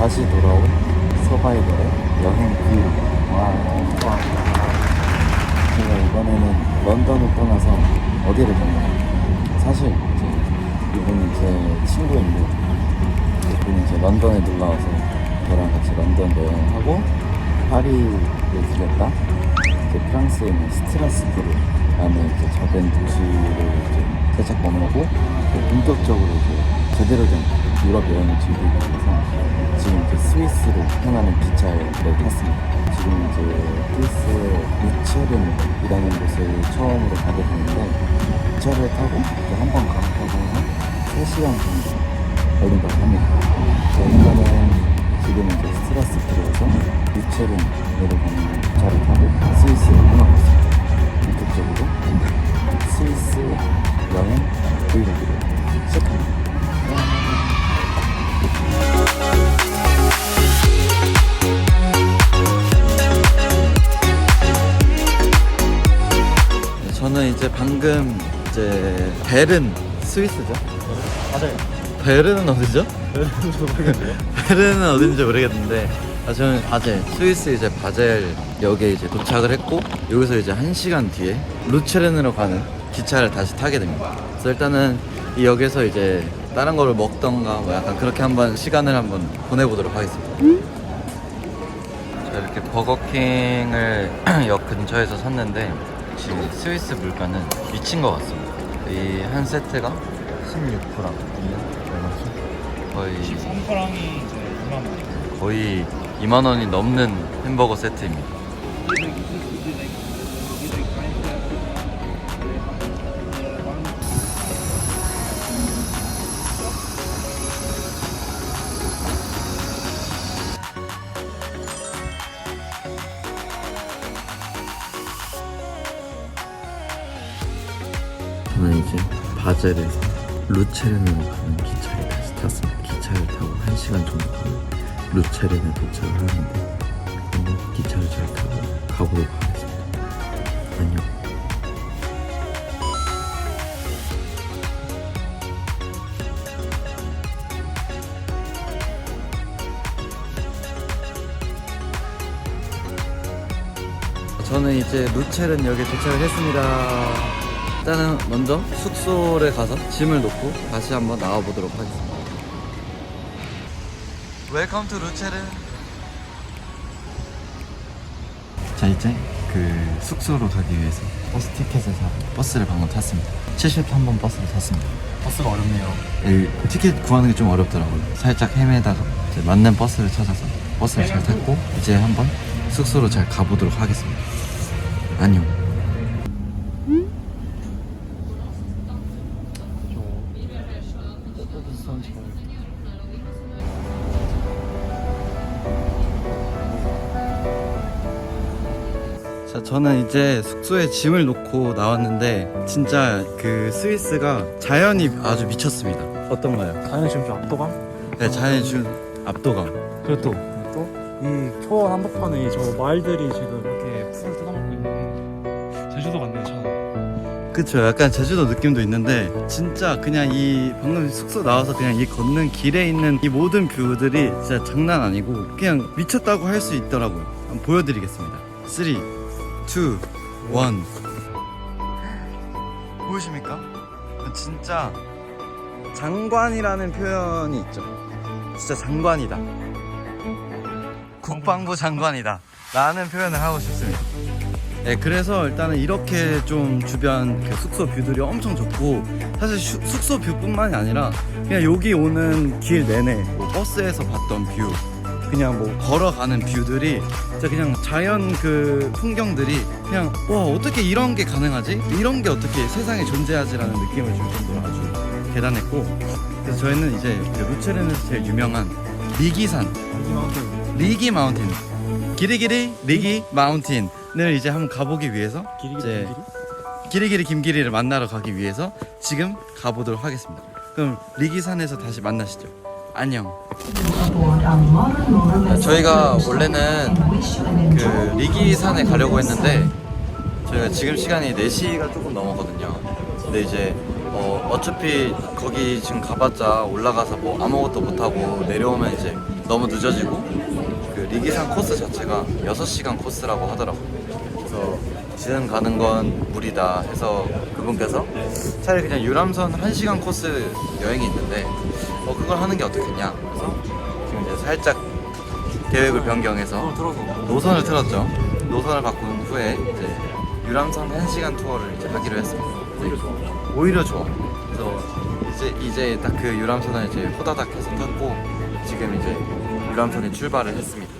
다시 돌아온 서바이벌의 여행 브이로그. 와, 와. 제가 이번에는 런던을 떠나서 어디를 갔냐면 사실 이분이 제 친구인데 이분이 이제 런던에 놀러 와서 저랑 같이 런던 여행하고 파리를 들렸다. 이제 프랑스에 있는 스트라스부르라는 이제 작은 도시를 이제 살짝 머물고 본격적으로 이제 제대로 된 유럽 여행을 즐기기 위해서 지금 이제 스위스로 향하는 기차를 탔습니다. 지금 이제 스위스의 루체른이라는 곳을 처음으로 가게 됐는데 기차를 타고 한번 하면 3시간 정도 걸린다고 합니다. 저희는 지금 이제 스트라스부르에서 루체른 내려가는 기차를 타고 스위스로 향하고 있습니다. 본격적으로 스위스 여행 브이로그를 시작합니다. 저는 이제 방금 이제 베른 스위스죠? 맞아요. 베른은 어디죠? 베른은 어딘지 모르겠는데 아, 저는 바젤 스위스 이제 바젤 역에 이제 도착을 했고 여기서 이제 한 시간 뒤에 루체른으로 가는 기차를 다시 타게 됩니다. 그래서 일단은 이 역에서 이제 다른 거를 먹던가 뭐 약간 그렇게 한번 시간을 한번 보내보도록 하겠습니다. 자 이렇게 버거킹을 역 근처에서 샀는데 지금 스위스 물가는 미친 것 같습니다. 이 한 세트가 16프랑 거의 쌈파랑이 이제 2만 원. 거의 2만 원이 넘는 햄버거 세트입니다. 저는 이제 바젤에서 루체른으로 가는 기차를 다시 탔습니다. 기차를 타고 1시간 정도 루체른에 도착을 하는데 한번 기차를 잘 타고 가보도록 하겠습니다. 안녕. 저는 이제 루체른 역에 도착을 했습니다. 일단은 먼저 숙소를 가서 짐을 놓고 다시 한번 나와 보도록 하겠습니다. 웰컴 투 루체른. 자 이제 그 숙소로 가기 위해서 버스 티켓을 사 버스를 방금 탔습니다. 73번 버스를 탔습니다. 버스가 어렵네요. 이 티켓 구하는 게 좀 어렵더라고요. 살짝 헤매다가 이제 맞는 버스를 찾아서 버스를 잘 탔고 이제 한번 숙소로 잘 가보도록 하겠습니다. 안녕. 저는 이제 숙소에 짐을 놓고 나왔는데 진짜 그 스위스가 자연이 아주 미쳤습니다. 어떤가요? 자연의 지금 좀 압도감? 네, 자연이 준 압도감. 그리고 또, 또이 초원 한복판에 저 마을들이 지금 이렇게 풀을 뜯어먹고 있는 게 제주도 같네요, 참. 그쵸 약간 제주도 느낌도 있는데 진짜 그냥 이 방금 숙소 나와서 그냥 이 걷는 길에 있는 이 모든 뷰들이 진짜 장난 아니고 그냥 미쳤다고 할 수 있더라고요 한번 보여드리겠습니다 3 2 1 보이십니까? 진짜 장관이라는 표현이 있죠. 진짜 장관이다. 국방부 장관이다. 라는 표현을 하고 싶습니다. 네, 그래서 일단은 이렇게 좀 주변 그 숙소 뷰들이 엄청 좋고 사실 슈- 숙소 뷰뿐만이 아니라 그냥 여기 오는 길 내내 뭐 버스에서 봤던 뷰 그냥 뭐 걸어가는 뷰들이 진짜 그냥 자연 그 풍경들이 그냥 와 어떻게 이런 게 가능하지? 이런 게 어떻게 세상에 존재하지라는 느낌을 줄 정도로 아주 대단했고 그래서 저희는 이제 그 루체른에서 제일 유명한 리기산. 리기 마운틴 기리기리 리기 마운틴을 이제 한번 가보기 위해서 이제? 기리기리 김기리를 만나러 가기 위해서 지금 가보도록 하겠습니다. 그럼 리기산에서 다시 만나시죠. 안녕. 저희가 원래는 그 리기산에 가려고 했는데 저희가 지금 시간이 4시가 조금 넘었거든요. 근데 이제 어, 어차피 거기 지금 가봤자 올라가서 뭐 아무것도 못하고 내려오면 이제 너무 늦어지고 그 리기산 코스 자체가 6시간 코스라고 하더라고요. 그래서 지금 가는 건 무리다 해서 그분께서 차라리 그냥 유람선 1시간 코스 여행이 있는데 어, 그걸 하는 게 어떻겠냐. 그래서 지금 이제 살짝 계획을 변경해서. 노선을 틀었죠. 노선을 바꾼 후에 이제 유람선 1시간 투어를 이제 하기로 했습니다. 오히려 좋아. 오히려 좋아. 그래서 이제 이제 딱 그 유람선을 이제 호다닥 해서 탔고 지금 이제 유람선이 출발을 했습니다.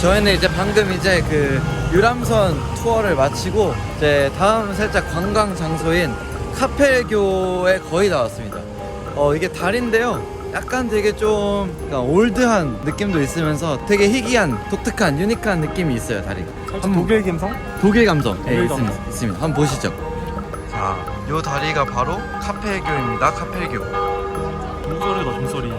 저희는 이제 방금 이제 그 유람선 투어를 마치고 이제 다음 살짝 관광 장소인 카펠교에 거의 다 왔습니다. 어 이게 달인데요. 약간 되게 좀 약간 올드한 느낌도 있으면서 되게 희귀한, 독특한, 유니크한 느낌이 있어요 다리가. 살짝 독일 감성? 독일 감성. 네, 독일 있습니다. 감성. 있습니다. 한번 보시죠. 자, 요 다리가 바로 카펠교입니다. 카펠교. 종소리다 종소리.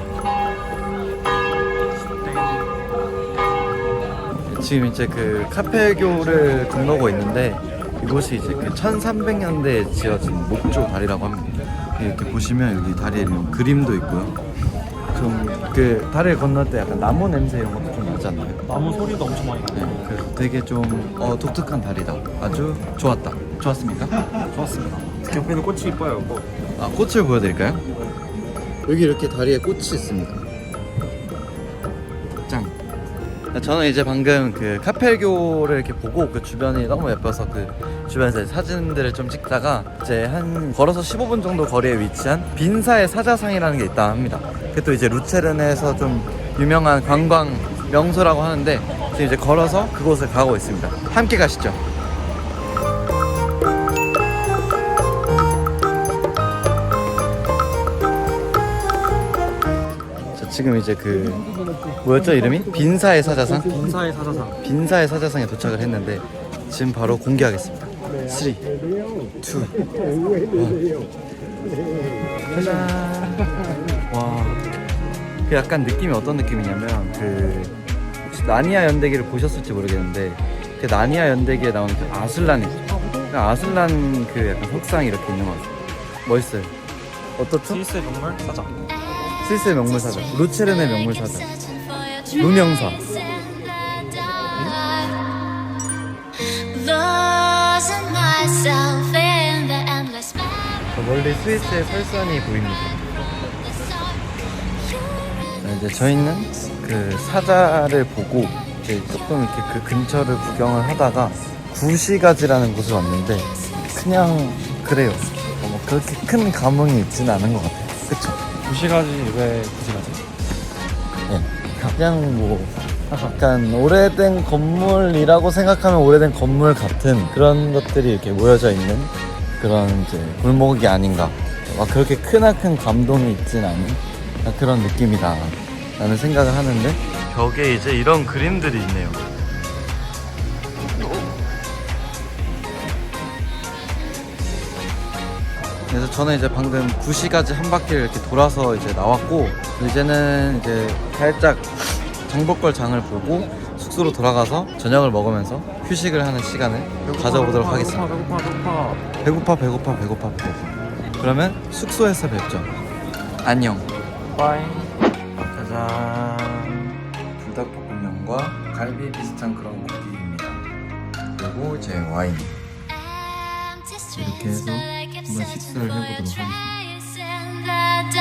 지금 이제 그 카펠교를 건너고 있는데 이곳이 이제 그 1300년대에 지어진 목조 다리라고 합니다. 이렇게 보시면 여기 다리에 뭐 그림도 있고요. 좀 그 다리를 건널 때 약간 나무 냄새 이런 것도 좀 나지 않나요? 나무 소리도 엄청 많이 나. 네, 그래서 되게 좀 어, 독특한 다리다. 아주 좋았다. 좋았습니까? 좋았습니다. 옆에는 꽃이 이뻐요. 뭐. 아 꽃을 보여드릴까요? 여기 이렇게 다리에 꽃이 있습니다. 저는 이제 방금 그 카펠교를 이렇게 보고 그 주변이 너무 예뻐서 그 주변에서 사진들을 좀 찍다가 이제 한 걸어서 15분 정도 거리에 위치한 빈사의 사자상이라는 게 있다 합니다. 또 이제 루체른에서 좀 유명한 관광 명소라고 하는데 지금 이제 걸어서 그곳을 가고 있습니다. 함께 가시죠. 자, 지금 이제 그 뭐였죠 이름이? 빈사의 사자상? 인사의 사자상. 빈사의 사자상에 도착을 했는데 지금 바로 공개하겠습니다. 3, 2, 1. 짜잔. 와. 그 약간 느낌이 어떤 느낌이냐면 그 혹시 나니아 연대기를 보셨을지 모르겠는데 그 나니아 연대기에 나오는 그 아슬란 있죠. 그 아슬란 그 약간 석상이 이렇게 있는 것 같아요. 멋있어요. 어떻죠? 스위스의 명물 사자. 스위스의 명물 사자, 루체른의 명물 사자, endless 저 멀리 스위스의 설산이 보입니다. 자, 이제 저희는 그 사자를 보고 이제 조금 이렇게 그 근처를 구경을 하다가 구시가지라는 곳을 왔는데 그냥 그래요. 어, 뭐 그렇게 큰 감흥이 있지는 않은 것 같아요. 그쵸? 구시가지 왜 구시가지? 예. 그냥 뭐 약간 오래된 건물이라고 생각하면 오래된 건물 같은 그런 것들이 이렇게 모여져 있는 그런 이제 골목이 아닌가. 막 그렇게 크나큰 감동이 있진 않은 그런 느낌이다. 라는 생각을 하는데 벽에 이제 이런 그림들이 있네요. 그래서 저는 이제 방금 9시까지 한 바퀴를 이렇게 돌아서 이제 나왔고 이제는 이제 살짝 장볼걸 장을 보고 숙소로 돌아가서 저녁을 먹으면서 휴식을 하는 시간을 가져보도록 하겠습니다. 배고파 배고파. 배고파 배고파 배고파 배고파. 그러면 숙소에서 뵙죠. 안녕. 빠이. 짜잔. 불닭볶음면과 갈비 비슷한 그런 고기입니다. 그리고 제 와인. Empty 해서 한번 식사를 해보도록 하겠습니다.